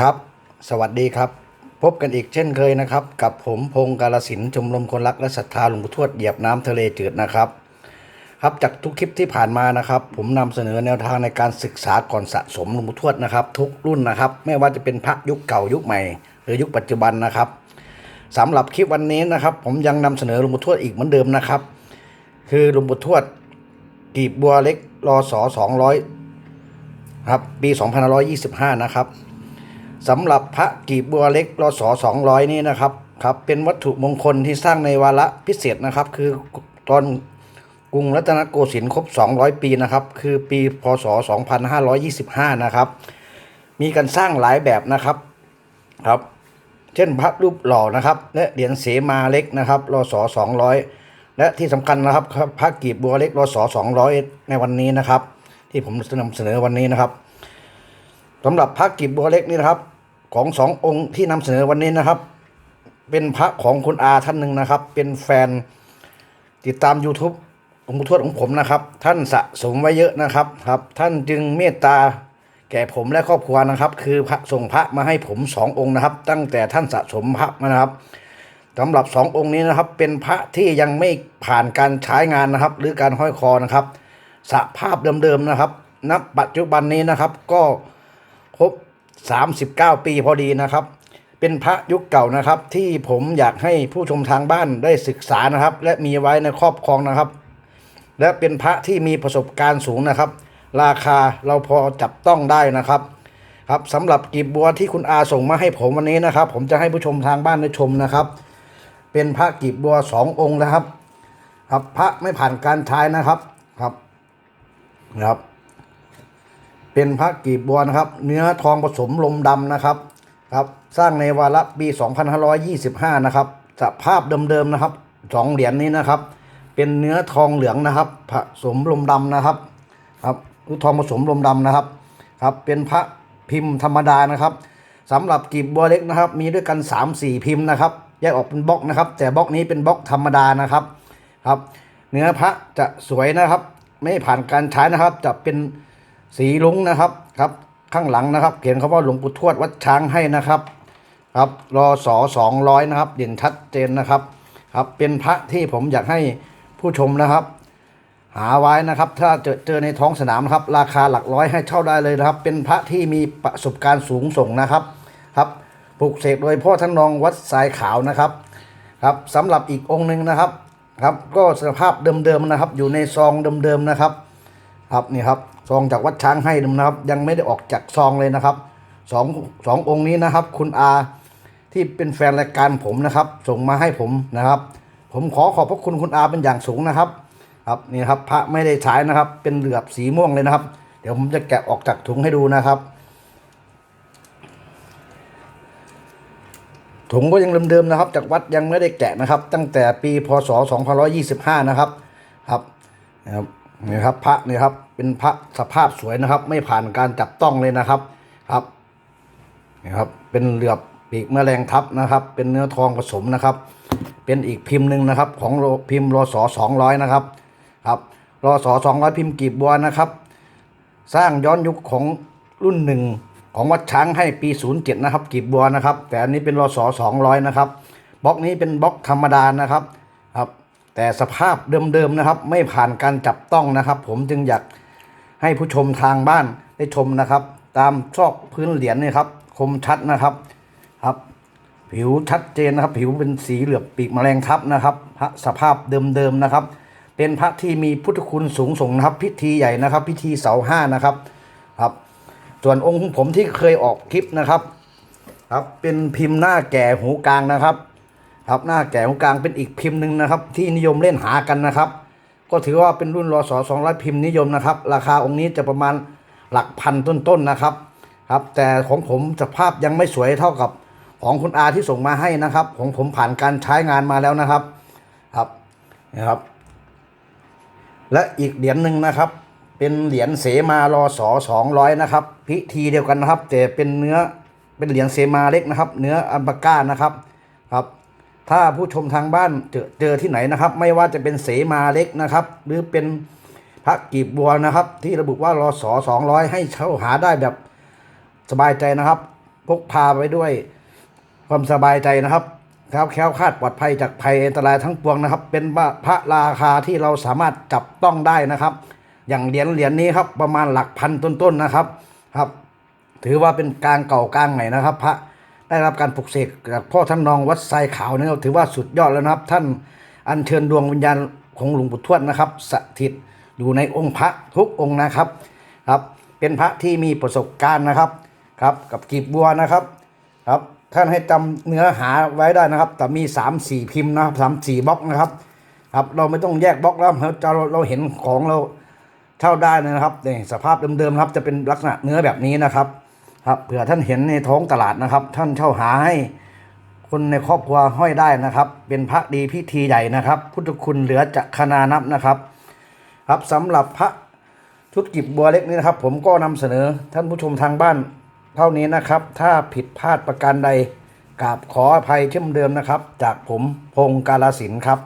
ครับ สวัสดีครับ พบกันอีกเช่นเคยนะครับ กับผมพงศ์กาลสินชมรมคนรักและศรัทธาหลวงปู่ทวดเหยียบน้ำทะเลจืดนะครับ ครับจากทุกคลิปที่ผ่านมานะครับ ผมนำเสนอแนวทางในการศึกษาก่อนสะสมหลวงปู่ทวดนะครับ ทุกรุ่นนะครับ ไม่ว่าจะเป็นพระยุคเก่ายุคใหม่ หรือยุคปัจจุบันนะครับสำหรับคลิปวันนี้นะครับ ผมยังนำเสนอหลวงปู่ทวดอีกเหมือนเดิมนะครับ คือหลวงปู่ทวดกีบบัวเล็กรอสอ200ครับปี 2525 นะครับ สำหรับพระกีบบัวเล็กรศ200นี่นะครับครับเป็นวัตถุมงคลที่สร้างในวาระพิเศษนะครับ คือตอนกรุงรัตนโกสินทร์ครบ 200 ปีนะครับ คือปีพศ 2525 นะครับ มีการสร้างหลายแบบนะครับครับ เช่นพระรูปหล่อนะครับและเหรียญเสมาเล็กนะครับรศ200 และที่สำคัญนะครับพระกีบบัวเล็กรศ200 ในวันนี้นะครับ ที่ผมนำเสนอวันนี้นะครับ สำหรับพระกิบบัวเล็กนี่นะครับ ของสององค์ที่นำเสนอวันนี้นะครับ เป็นพระของคุณอาท่านหนึ่งนะครับ เป็นแฟนติดตาม YouTube องค์ทวดของผมนะครับ ท่านสะสมไว้เยอะนะครับครับ ท่านจึงเมตตาแก่ผมและครอบครัวนะครับ คือพระส่งพระมาให้ผมสององค์นะครับ ตั้งแต่ท่านสะสมพระมานะครับสำหรับสององค์นี้นะครับ เป็นพระที่ยังไม่ผ่านการใช้งานนะครับ หรือการห้อยคอนะครับ สภาพเดิมๆนะครับ ณปัจจุบันนี้นะครับก็ 39 ปีพอดีนะครับ เป็นพระยุคเก่านะครับ ที่ผมอยากให้ผู้ชมทางบ้านได้ศึกษานะครับ และมีไว้ในครอบครองนะครับ และเป็นพระที่มีประสบการณ์สูงนะครับ ราคาเราพอจับต้องได้นะครับ ครับสำหรับกีบบัวที่คุณอาส่งมาให้ผมวันนี้นะครับ ผมจะให้ผู้ชมทางบ้านได้ชมนะครับ เป็นพระกีบบัวสององค์นะครับ ครับพระไม่ผ่านการใช้นะครับครับนะครับ เป็นพระกีบบัวนะครับ เนื้อทองผสมลมดำนะครับครับ สร้างในวาระปี 2525 นะครับสภาพเดิมๆนะครับสองเหรียญนี้นะครับ เป็นเนื้อทองเหลืองนะครับผสมลมดำนะครับครับคือทองผสมลมดำนะครับครับ เป็นพระพิมพ์ธรรมดานะครับสำหรับกีบบัวเล็กนะครับ มีด้วยกัน 3-4 พิมพ์นะครับ แยกออกเป็นบล็อกนะครับ แต่บล็อกนี้เป็นบล็อกธรรมดานะครับครับ เนื้อพระจะสวยนะครับ ไม่ผ่านการใช้นะครับจะเป็น สีลุงนะครับครับ ข้างหลังนะครับ เขียนคำว่าหลวงปู่ทวดวัดช้างให้นะครับครับรอสอสองร้อยนะครับเด่นชัดเจนนะครับ ครับเป็นพระที่ผมอยากให้ผู้ชมนะครับ หาไว้นะครับ ถ้าเจอเจอในท้องสนามนะครับ ราคาหลักร้อยให้เช่าได้เลยนะครับ เป็นพระที่มีประสบการณ์สูงส่งนะครับครับปลูกเสกโดยพ่อท่านรองวัดสายขาวนะครับครับสำหรับอีกองค์หนึ่งนะครับครับ ก็สภาพเดิมๆนะครับ อยู่ในซองเดิมๆนะครับ ครับนี่ครับซองจากวัดช้างให้นะครับ ยังไม่ได้ออกจากซองเลยนะครับสองสององค์นี้นะครับ คุณอาที่เป็นแฟนรายการผมนะครับ ส่งมาให้ผมนะครับ ผมขอขอบพระคุณคุณอาเป็นอย่างสูงนะครับ ครับนี่ครับพระไม่ได้ใช้นะครับ เป็นเหลือบสีม่วงเลยนะครับ เดี๋ยวผมจะแกะออกจากถุงให้ดูนะครับถุงก็ยังเดิมๆนะครับ จากวัดยังไม่ได้แกะนะครับ ตั้งแต่ปีพศ 2525 นะครับ ครับนะครับ นี่ครับพระนี่ครับ เป็นพระสภาพสวยนะครับ ไม่ผ่านการจับต้องเลยนะครับครับนี่ครับ เป็นเหลือบปีกแมลงทับนะครับ เป็นเนื้อทองผสมนะครับ เป็นอีกพิมพ์หนึ่งนะครับ ของโลพิมพ์รศสองร้อยนะครับครับรศสองร้อยพิมพ์กีบบัวนะครับ สร้างย้อนยุคของรุ่นหนึ่งของวัดช้างให้ปี07นะครับกีบบัวนะครับ แต่อันนี้เป็นรอศ200นะครับบล็อกนี้เป็นบล็อกธรรมดานะครับครับ แต่สภาพเดิมๆนะครับ ไม่ผ่านการจับต้องนะครับ ผมจึงอยากให้ผู้ชมทางบ้านได้ชมนะครับ ตามซอกพื้นเหรียญนี่ครับคมชัดนะครับครับ ผิวชัดเจนนะครับ ผิวเป็นสีเหลือบปีกแมลงทับนะครับพระสภาพเดิมๆนะครับ เป็นพระที่มีพุทธคุณสูงส่งนะครับ พิธีใหญ่นะครับ พิธีเสาห้านะครับครับ ส่วนองค์ของผมที่เคยออกคลิปนะครับ ครับเป็นพิมพ์หน้าแก่หูกลางนะครับ ครับหน้าแก่หูกลางเป็นอีกพิมพ์หนึ่งนะครับ ที่นิยมเล่นหากันนะครับ ก็ถือว่าเป็นรุ่นรอสอสองร้อยพิมพ์นิยมนะครับ ราคาองค์นี้จะประมาณหลักพันต้นๆนะครับครับ แต่ของผมสภาพยังไม่สวยเท่ากับของคุณอาที่ส่งมาให้นะครับ ของผมผ่านการใช้งานมาแล้วนะครับครับนะครับ และอีกเหรียญหนึ่งนะครับ เป็นเหรียญเสมารอสอสองร้อยนะครับ พิธีเดียวกันนะครับ แต่เป็นเนื้อเป็นเหรียญเสมาเล็กนะครับ เนื้ออัลปาก้านะครับครับ ถ้าผู้ชมทางบ้านเจอเจอที่ไหนนะครับ ไม่ว่าจะเป็นเสมาเล็กนะครับ หรือเป็นพระกีบบัวนะครับ ที่ระบุว่ารอสอสองร้อยให้เช่าหาได้แบบสบายใจนะครับ พกพาไปด้วยความสบายใจนะครับครับแคล้วคาดปลอดภัยจากภัยอันตรายทั้งปวงนะครับ เป็นพระราคาที่เราสามารถจับต้องได้นะครับ อย่างเหรียญเหรียญนี้ครับประมาณหลักพันต้นๆนะครับ ครับ ถือว่าเป็นกลางเก่ากลางใหม่นะครับ พระ ได้รับการปลุกเสกจากพ่อท่านนองวัดไซขาวนี่ถือว่าสุดยอดแล้วนะครับ ท่านอัญเชิญดวงวิญญาณของหลวงปู่ทวดนะครับ สถิตอยู่ในองค์พระทุกองค์นะครับครับ เป็นพระที่มีประสบการณ์นะครับครับ กับกีบบัวนะครับครับท่านให้จำเนื้อหาไว้ได้นะครับ แต่มี3ามสี่พิมพ์นะครับสามสี่บล็อกนะครับครับเราไม่ต้องแยกบล็อกแล้วเราเราเราเห็นของเราเช่าได้นะครับนี่สภาพเดิมๆครับจะเป็นลักษณะเนื้อแบบนี้นะครับ ครับเผื่อท่านเห็นในท้องตลาดนะครับ ท่านเช่าหาให้คนในครอบครัวห้อยได้นะครับ เป็นพระดีพิธีใหญ่นะครับ พุทธคุณเหลือจะคณานับนะครับ ครับสำหรับพระชุดกิบบัวเล็กนี้นะครับ ผมก็นำเสนอท่านผู้ชมทางบ้านเท่านี้นะครับ ถ้าผิดพลาดประการใดกราบขออภัยเช่นเดิมนะครับ จากผมพงศ์กาลสินธุ์ครับ